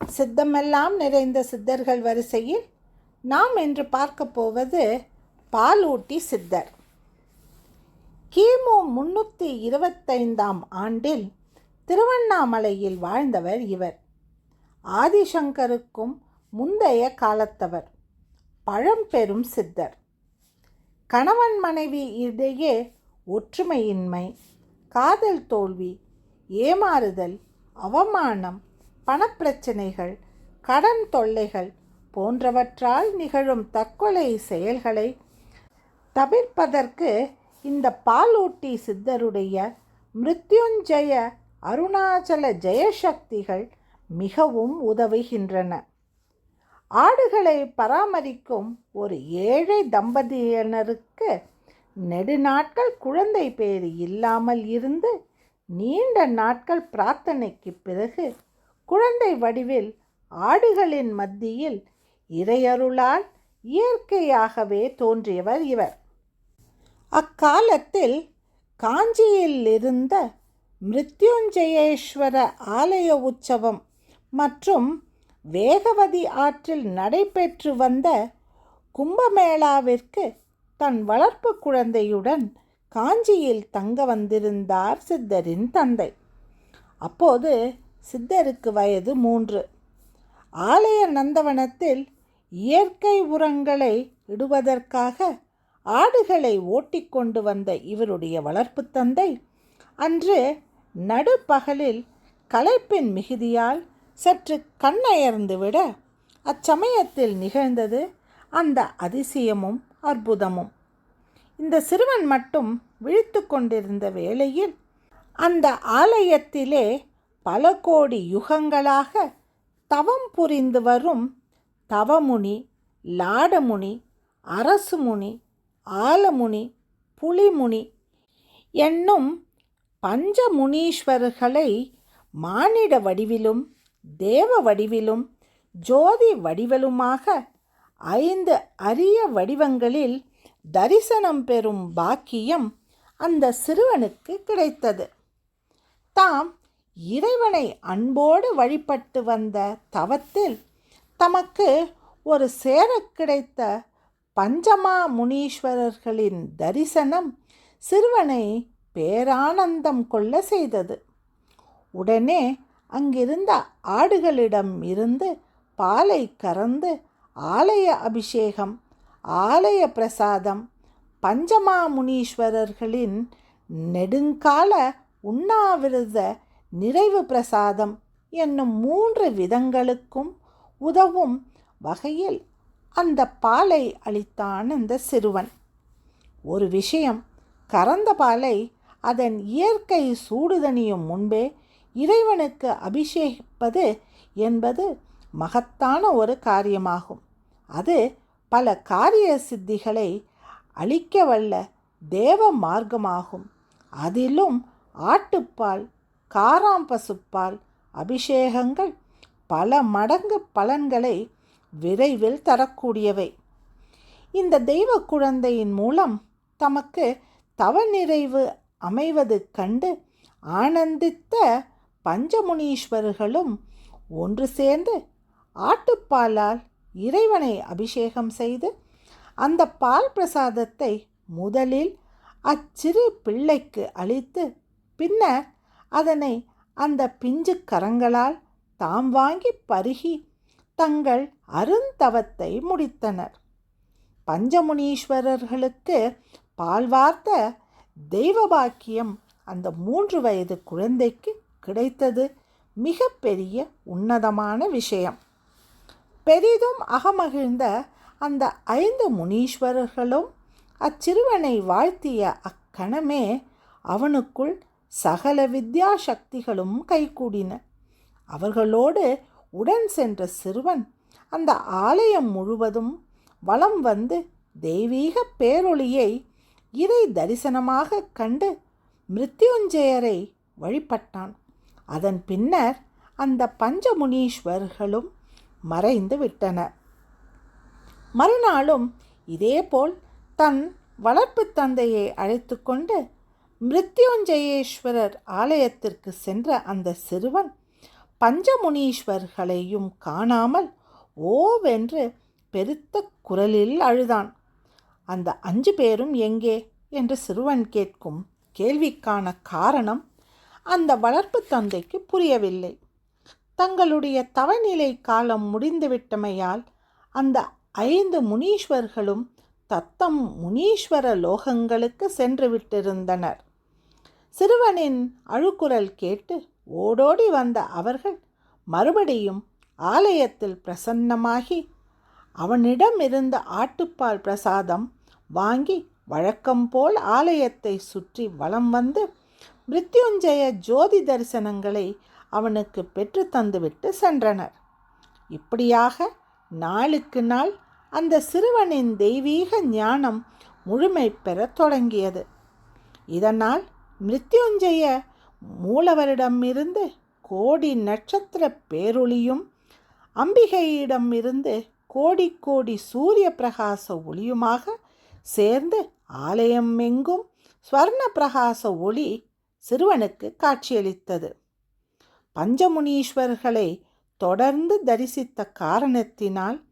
சித்தமெல்லாம் நிறைந்த சித்தர்கள் வரிசையில் நாம் இன்று பார்க்க போவது பாலூட்டி சித்தர். கிமு முன்னூற்றி இருபத்தைந்தாம் ஆண்டில் திருவண்ணாமலையில் வாழ்ந்தவர் இவர். ஆதிசங்கருக்கும் முந்தைய காலத்தவர். பழம்பெரும் சித்தர். கணவன் மனைவி இடையே ஒற்றுமையின்மை காதல் தோல்வி ஏமாறுதல் அவமானம் பணப்பிரச்சனைகள் கடன் தொல்லைகள் போன்றவற்றால் நிகழும் தற்கொலை செயல்களை தவிர்ப்பதற்கு இந்த பாலூட்டி சித்தருடைய மிருத்யுஞ்சய அருணாச்சல ஜெயசக்திகள் மிகவும் உதவுகின்றன. ஆடுகளை பராமரிக்கும் ஒரு ஏழை தம்பதியினருக்கு நெடுநாட்கள் குழந்தை பேறு இல்லாமல் இருந்து நீண்ட நாட்கள் பிரார்த்தனைக்கு பிறகு குழந்தை வடிவில் ஆடுகளின் மத்தியில் இறையருளால் இயற்கையாகவே தோன்றியவர் இவர். அக்காலத்தில் காஞ்சியில் இருந்த மிருத்யுஞ்சயேஸ்வர ஆலய உற்சவம் மற்றும் வேகவதி ஆற்றில் நடைபெற்று வந்த கும்பமேளாவிற்கு தன் வளர்ப்பு குழந்தையுடன் காஞ்சியில் தங்க வந்திருந்தார் சித்தரின் தந்தை. அப்போது சித்தருக்கு வயது மூன்று. ஆலய நந்தவனத்தில் இயற்கை உரங்களை இடுவதற்காக ஆடுகளை ஓட்டிக்கொண்டு வந்த இவருடைய வளர்ப்பு தந்தை அன்று நடுப்பகலில் களைப்பின் மிகுதியால் சற்று கண்ணயர்ந்துவிட அச்சமயத்தில் நிகழ்ந்தது அந்த அதிசயமும் அற்புதமும். இந்த சிறுவன் மட்டும் விழித்து கொண்டிருந்த வேளையில் அந்த ஆலயத்திலே பல கோடி யுகங்களாக தவம் புரிந்து வரும் தவமுனி லாடமுனி அரசுமுனி ஆலமுனி புலிமுனி என்னும் பஞ்சமுனீஸ்வரர்களை மானிட வடிவிலும் தேவ வடிவிலும் ஜோதி வடிவலுமாக ஐந்து அரிய வடிவங்களில் தரிசனம் பெறும் பாக்கியம் அந்த சிறுவனுக்கு கிடைத்தது. தாம் இறைவனை அன்போடு வழிபட்டு வந்த தவத்தில் தமக்கு ஒரு சேர கிடைத்த பஞ்சமா முனீஸ்வரர்களின் தரிசனம் சிறுவனை பேரானந்தம் கொள்ள செய்தது. உடனே அங்கிருந்த ஆடுகளிடம் இருந்து பாலை கறந்து ஆலய அபிஷேகம் ஆலய பிரசாதம் பஞ்சமா முனீஸ்வரர்களின் நெடுங்கால உண்ணாவிரத நிறைவு பிரசாதம் என்னும் மூன்று விதங்களுக்கும் உதவும் வகையில் அந்த பாலை அளித்தான் அந்த சிறுவன். ஒரு விஷயம் கறந்த பாலை அதன் இயற்கை சூடுதணியும் முன்பே இறைவனுக்கு அபிஷேகிப்பது என்பது மகத்தான ஒரு காரியமாகும். அது பல காரிய சித்திகளை அளிக்கவல்ல தேவ மார்க்கமாகும். அதிலும் ஆட்டுப்பால் காராம்பசுப்பால் அபிஷேகங்கள் பல மடங்கு பலன்களை விரைவில் தரக்கூடியவை. இந்த தெய்வ குழந்தையின் மூலம் தமக்கு தவ நிறைவு அமைவது கண்டு ஆனந்தித்த பஞ்சமுனீஸ்வரர்களும் ஒன்று சேர்ந்து ஆட்டுப்பாலால் இறைவனை அபிஷேகம் செய்து அந்த பால் பிரசாதத்தை முதலில் அச்சிறு பிள்ளைக்கு அளித்து பின்னர் அதனை அந்த பிஞ்சு கரங்களால் தாம் வாங்கி பருகி தங்கள் அருந்தவத்தை முடித்தனர். பஞ்சமுனீஸ்வரர்களுக்கு பால்வார்த்த தெய்வ பாக்கியம் அந்த மூன்று வயது குழந்தைக்கு கிடைத்தது மிக பெரிய உன்னதமான விஷயம். பெரிதும் அகமகிழ்ந்த அந்த ஐந்து முனீஸ்வரர்களும் அச்சிறுவனை வாழ்த்திய அக்கணமே அவனுக்குள் சகல வித்யா சக்திகளும் கைகூடின. அவர்களோடு உடன் சென்ற சிறுவன் அந்த ஆலயம் முழுவதும் வலம் வந்து தெய்வீக பேரொளியை இறை தரிசனமாக கண்டு மிருத்யுஞ்சயரை வழிபட்டான். அதன் பின்னர் அந்த பஞ்சமுனீஸ்வர்களும் மறைந்து விட்டனர் மறுநாளும் இதேபோல் தன் வளர்ப்பு தந்தையை அழைத்து கொண்டு மிருத்யுஞ்சயேஸ்வரர் ஆலயத்திற்கு சென்ற அந்த சிறுவன் பஞ்சமுனீஸ்வர்களையும் காணாமல் ஓவென்று பெருத்த குரலில் அழுதான். அந்த அஞ்சு பேரும் எங்கே என்று சிறுவன் கேட்கும் கேள்விக்கான காரணம் அந்த வளர்ப்பு தந்தைக்கு புரியவில்லை. தங்களுடைய தவநிலை காலம் முடிந்துவிட்டமையால் அந்த ஐந்து முனீஸ்வர்களும் தத்தம் முனீஸ்வர லோகங்களுக்கு சென்று விட்டிருந்தனர். சிறுவனின் அழுக்குரல் கேட்டு ஓடோடி வந்த அவர்கள் மறுபடியும் ஆலயத்தில் பிரசன்னமாகி அவனிடம் இருந்த ஆட்டுப்பால் பிரசாதம் வாங்கி வழக்கம்போல் ஆலயத்தை சுற்றி வலம் வந்து மிருத்யுஞ்சய ஜோதி தரிசனங்களை அவனுக்கு பெற்று தந்துவிட்டு சென்றனர். இப்படியாக நாளுக்கு நாள் அந்த சிறுவனின் தெய்வீக ஞானம் முழுமை பெறத் தொடங்கியது. இதனால் மிருத்யுஞ்சய மூலவரிடமிருந்து கோடி நட்சத்திர பேரொளியும் அம்பிகையிடமிருந்து கோடி கோடி சூரிய பிரகாச ஒளியுமாக சேர்ந்து ஆலயம் எங்கும் ஸ்வர்ண பிரகாச ஒளி சிறுவனுக்கு காட்சியளித்தது. பஞ்சமுனீஸ்வர்களை தொடர்ந்து தரிசித்த காரணத்தினால்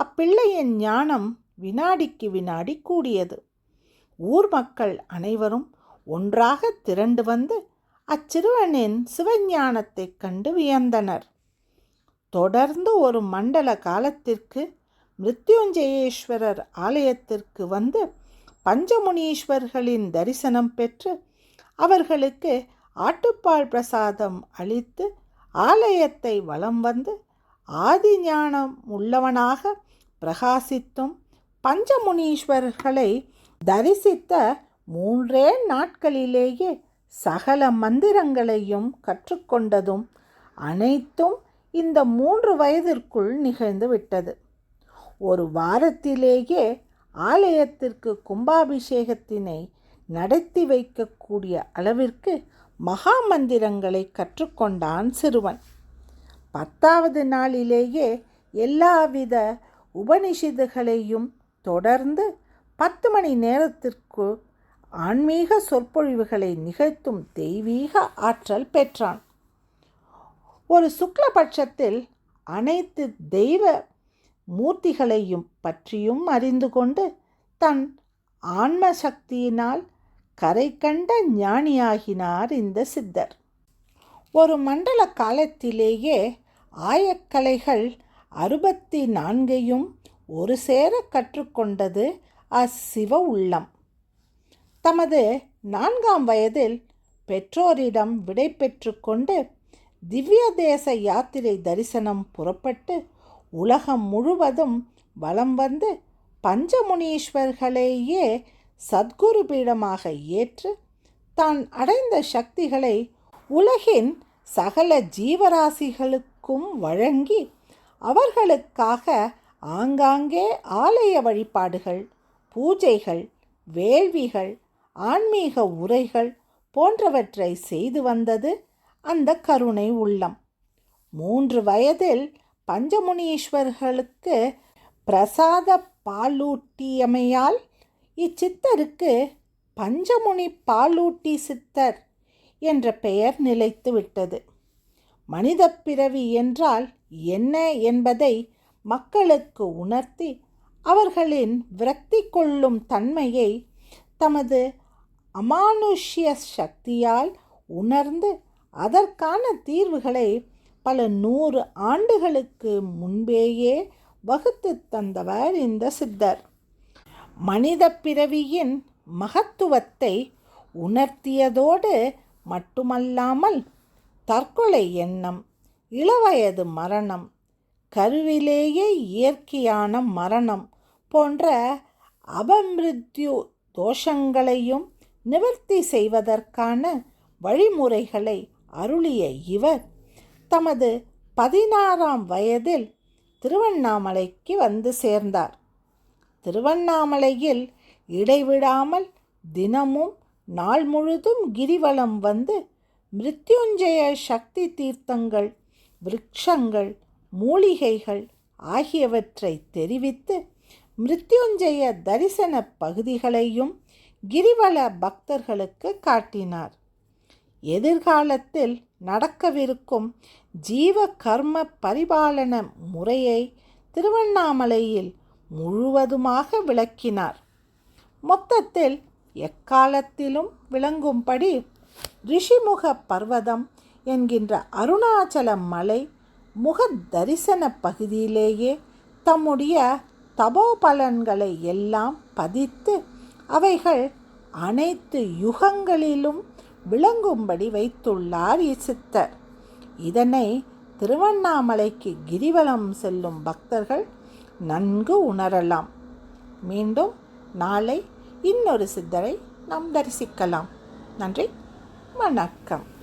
அப்பிள்ளையின் ஞானம் வினாடிக்கு வினாடி கூடியது. ஊர் மக்கள் அனைவரும் ஒன்றாக திரண்டு வந்து அச்சிறுவனின் சிவஞானத்தைக் கண்டு வியந்தனர். தொடர்ந்து ஒரு மண்டல காலத்திற்கு மிருத்யுஞ்சயேஸ்வரர் ஆலயத்திற்கு வந்து பஞ்சமுனீஸ்வர்களின் தரிசனம் பெற்று அவர்களுக்கு ஆட்டுப்பால் பிரசாதம் அளித்து ஆலயத்தை வலம் வந்து ஆதி ஞானம் உள்ளவனாக பிரகாசித்தும் பஞ்சமுனீஸ்வரர்களை தரிசித்த மூன்றே நாட்களிலேயே சகல மந்திரங்களையும் கற்றுக்கொண்டதும் அனைத்தும் இந்த மூன்று வயதிற்குள் நிகழ்ந்து விட்டது. ஒரு வாரத்திலேயே ஆலயத்திற்கு கும்பாபிஷேகத்தினை நடத்தி வைக்கக்கூடிய அளவிற்கு மகா மந்திரங்களை கற்றுக்கொண்டான் சிறுவன். பத்தாவது நாளிலேயே எல்லாவித உபனிஷிதுகளையும் தொடர்ந்து பத்து மணி நேரத்திற்கு ஆன்மீக சொற்பொழிவுகளை நிகழ்த்தும் தெய்வீக ஆற்றல் பெற்றான். ஒரு சுக்லபட்சத்தில் அனைத்து தெய்வ மூர்த்திகளையும் பற்றியும் அறிந்து கொண்டு தன் ஆன்ம சக்தியினால் கரை கண்ட ஞானியாகினார் இந்த சித்தர். ஒரு மண்டல காலத்திலேயே ஆயக்கலைகள் அறுபத்தி நான்கையும் ஒரு சேர கற்றுக்கொண்டது அச்சிவ உள்ளம். தமது நான்காம் வயதில் பெற்றோரிடம் விடை பெற்று கொண்டு திவ்ய தேச யாத்திரை தரிசனம் புறப்பட்டு உலகம் முழுவதும் வலம் வந்து பஞ்சமுனீஸ்வர்களையே சத்குரு பீடமாக ஏற்று தான் அடைந்த சக்திகளை உலகின் சகல ஜீவராசிகளுக்கும் வழங்கி அவர்களுக்காக ஆங்காங்கே ஆலய வழிபாடுகள் பூஜைகள் வேள்விகள் ஆன்மீக உரைகள் போன்றவற்றை செய்து வந்தது அந்த கருணை உள்ளம். மூன்று வயதில் பஞ்சமுனீஸ்வர்களுக்கு பிரசாத பாலூட்டியமையால் இச்சித்தருக்கு பஞ்சமுனி பாலூட்டி சித்தர் என்ற பெயர் நிலைத்து விட்டது மனித பிறவி என்றால் என்ன என்பதை மக்களுக்கு உணர்த்தி அவர்களின் விரக்தி கொள்ளும் தன்மையை தமது அமானுஷ்ய சக்தியால் உணர்ந்து அதற்கான தீர்வுகளை பல நூறு ஆண்டுகளுக்கு முன்பேயே வகுத்து தந்தவர் இந்த சித்தர். மனித பிறவியின் மகத்துவத்தை உணர்த்தியதோடு மட்டுமல்லாமல் தற்கொலை எண்ணம் இளவயது மரணம் கருவிலேயே இயற்கையான மரணம் போன்ற அபமிருத்யு தோஷங்களையும் நிவர்த்தி செய்வதற்கான வழிமுறைகளை அருளிய இவர் தமது பதினாறாம் வயதில் திருவண்ணாமலைக்கு வந்து சேர்ந்தார். திருவண்ணாமலையில் இடைவிடாமல் தினமும் நாள் முழுதும் கிரிவலம் வந்து மிருத்யுஞ்சய சக்தி தீர்த்தங்கள் விருட்சங்கள் மூலிகைகள் ஆகியவற்றை தெரிவித்து மிருத்யுஞ்சய தரிசன பகுதிகளையும் கிரிவல பக்தர்களுக்கு காட்டினார். எதிர்காலத்தில் நடக்கவிருக்கும் ஜீவ கர்ம பரிபாலன முறையை திருவண்ணாமலையில் முழுவதுமாக விளக்கினார். மொத்தத்தில் எக்காலத்திலும் விளங்கும்படி ரிஷிமுக பர்வதம் என்கின்ற அருணாச்சல மலை முக தரிசன பகுதியிலேயே தம்முடைய தபோபலன்களை எல்லாம் பதித்து அவைகள் அனைத்து யுகங்களிலும் விளங்கும்படி வைத்துள்ளார் இச்சித்தர் இதனை திருவண்ணாமலைக்கு கிரிவலம் செல்லும் பக்தர்கள் நன்கு உணரலாம். மீண்டும் நாளை இன்னொரு சித்தரை நாம் தரிசிக்கலாம். நன்றி வணக்கம்.